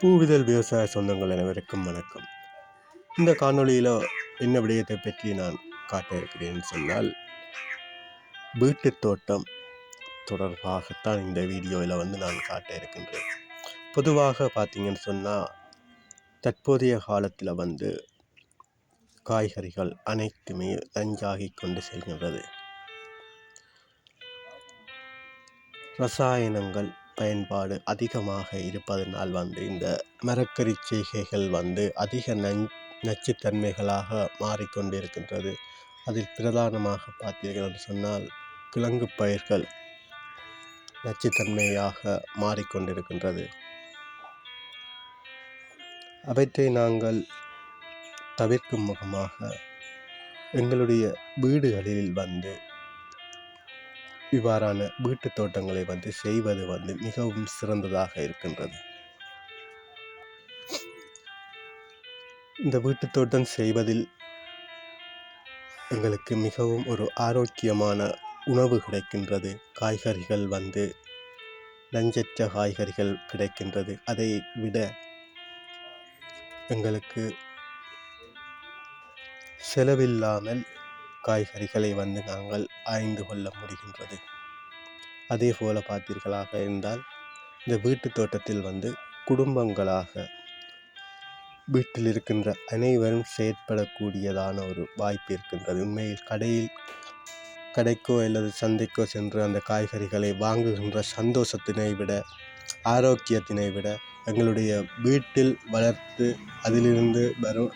பூவிதழ் விவசாய சொந்தங்கள் அனைவருக்கும் வணக்கம். இந்த காணொளியில் என்ன விடயத்தை பற்றி நான் காட்ட இருக்கிறேன்னு சொன்னால் வீட்டுத் தோட்டம் தொடர்பாகத்தான் இந்த வீடியோவில் வந்து நான் காட்ட இருக்கின்றேன். பொதுவாக பார்த்தீங்கன்னு சொன்னால் தற்போதைய காலத்தில் வந்து காய்கறிகள் அனைத்துமே நஞ்சாகி கொண்டு செல்கின்றது. ரசாயனங்கள் பயன்பாடு அதிகமாக இருப்பதனால் வந்து இந்த மரக்கறி செய்கைகள் வந்து அதிக நஞ் நச்சுத்தன்மைகளாக மாறிக்கொண்டிருக்கின்றது. அதில் பிரதானமாக பார்த்தீர்கள் என்று சொன்னால் கிழங்கு பயிர்கள் நச்சுத்தன்மையாக மாறிக்கொண்டிருக்கின்றது. அவற்றை நாங்கள் தவிர்க்கும் முகமாக எங்களுடைய வீடுகளில் வந்து இவ்வாறான வீட்டுத் தோட்டங்களை வந்து செய்வது வந்து மிகவும் சிறந்ததாக இருக்கின்றது. இந்த வீட்டுத் தோட்டம் செய்வதில் எங்களுக்கு மிகவும் ஒரு ஆரோக்கியமான உணவு கிடைக்கின்றது. காய்கறிகள் வந்து நஞ்சற்ற காய்கறிகள் கிடைக்கின்றது. அதை விட எங்களுக்கு செலவில்லாமல் காய்கறிகளை வந்து நாங்கள் ஆய்ந்து கொள்ள முடிகின்றது. அதே போல் பார்த்தீர்களாக இருந்தால் இந்த வீட்டு தோட்டத்தில் வந்து குடும்பங்களாக வீட்டில் இருக்கின்ற அனைவரும் செயற்படக்கூடியதான ஒரு வாய்ப்பு இருக்கின்றது. உண்மையில் கடையில் கடைக்கோ அல்லது சந்தைக்கோ சென்று அந்த காய்கறிகளை வாங்குகின்ற சந்தோஷத்தினை விட ஆரோக்கியத்தினை விட எங்களுடைய வீட்டில் வளர்த்து அதிலிருந்து வரும்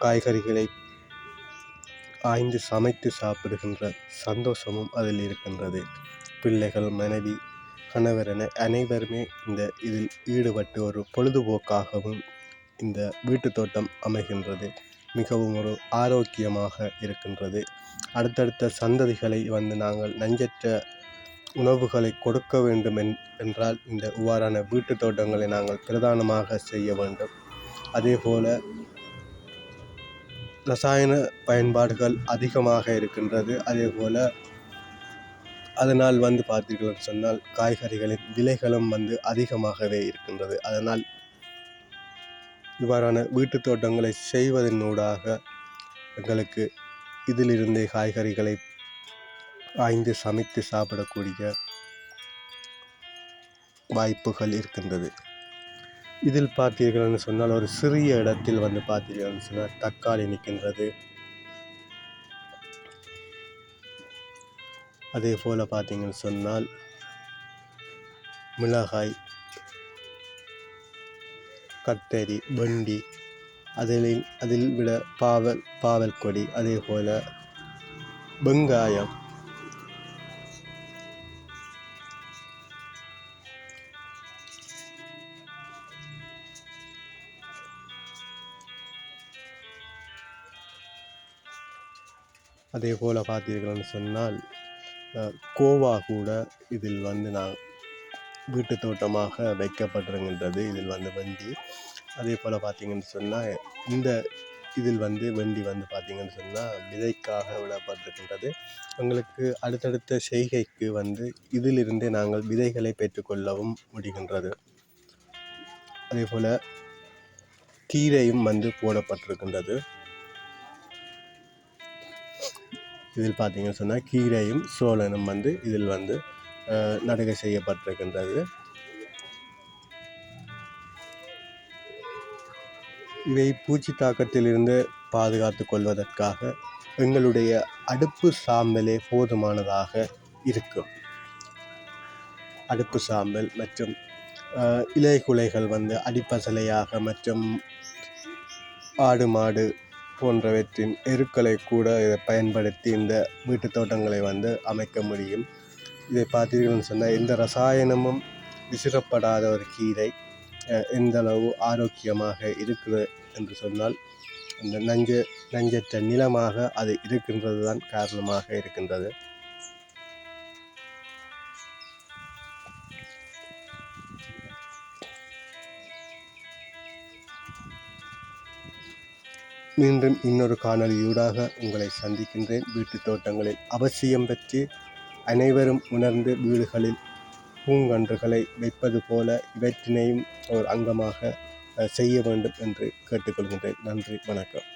காய்கறிகளை ஆய்ந்து சமைத்து சாப்பிடுகின்ற சந்தோஷமும் அதில் இருக்கின்றது. பிள்ளைகள் மனைவி கணவர் என அனைவருமே இந்த இதில் ஈடுபட்டு ஒரு பொழுதுபோக்காகவும் இந்த வீட்டு தோட்டம் அமைகின்றது. மிகவும் ஒரு ஆரோக்கியமாக இருக்கின்றது. அடுத்தடுத்த சந்ததிகளை வந்து நாங்கள் நஞ்சற்ற உணவுகளை கொடுக்க வேண்டும் என்றால் இந்த இவ்வாறான வீட்டு தோட்டங்களை நாங்கள் பிரதானமாக செய்ய வேண்டும். அதே போல் ரசாயன பயன்பாடுகள் அதிகமாக இருக்கின்றது. அதே போல் அதனால் வந்து பார்த்தீர்கள் சொன்னால் காய்கறிகளின் விலைகளும் வந்து அதிகமாகவே இருக்கின்றது. அதனால் இவ்வாறான வீட்டு தோட்டங்களை செய்வதனூடாக எங்களுக்கு இதிலிருந்தே காய்கறிகளை ஆய்ந்து சமைத்து சாப்பிடக்கூடிய வாய்ப்புகள் இருக்கின்றது. இதில் பார்த்தீர்கள்னு சொன்னால் ஒரு சிறிய இடத்தில் வந்து பார்த்தீர்கள்னு சொன்னால் தக்காளி நிற்கின்றது. அதே போல் பார்த்தீங்கன்னு சொன்னால் மிளகாய் கத்தரி வண்டி அதில் அதில் விட பாவல் பாவல் கொடி அதே போல் வெங்காயம் அதே போல் பார்த்தீர்கள்னு சொன்னால் கோவா கூட இதில் வந்து நான் வீட்டு தோட்டமாக வைக்கப்பட்டிருக்கின்றது. இதில் வந்து வண்டி அதே போல் பார்த்தீங்கன்னு சொன்னால் இந்த இதில் வந்து வண்டி வந்து பார்த்திங்கன்னு சொன்னால் விதைக்காக விடப்பட்டிருக்கின்றது. எங்களுக்கு அடுத்தடுத்த செய்கைக்கு வந்து இதிலிருந்தே நாங்கள் விதைகளை பெற்றுக்கொள்ளவும் முடிகின்றது. அதே போல் கீரையும் வந்து போடப்பட்டிருக்கின்றது. இதில் பார்த்தீங்கன்னு சொன்னால் கீரையும் சோழனும் வந்து இதில் வந்து நடுகை செய்யப்பட்டிருக்கின்றது. இவை பூச்சி தாக்கத்திலிருந்து பாதுகாத்து கொள்வதற்காக எங்களுடைய அடுப்பு சாம்பலே போதுமானதாக இருக்கும். அடுப்பு சாம்பல் மற்றும் இலை குலைகள் வந்து அடிப்பசலையாக மற்றும் ஆடு மாடு போன்றவற்றின் எருக்களை கூட இதை பயன்படுத்தி இந்த வீட்டு தோட்டங்களை வந்து அமைக்க முடியும். இதை பார்த்தீர்கள்னு சொன்னால் எந்த ரசாயனமும் விசிறப்படாத ஒரு கீரை எந்த அளவு ஆரோக்கியமாக இருக்குது என்று சொன்னால் அந்த நஞ்சு நஞ்சற்ற நிலமாக அது இருக்கின்றது தான் காரணமாக இருக்கின்றது. மீண்டும் இன்னொரு காணொலியூடாக உங்களை சந்திக்கின்றேன். வீட்டுத் தோட்டங்களில் அவசியம் பற்றி அனைவரும் உணர்ந்து வீடுகளில் பூங்கன்றுகளை வைப்பது போல இவற்றினையும் ஒரு அங்கமாக செய்ய வேண்டும் என்று கேட்டுக்கொள்கின்றேன். நன்றி வணக்கம்.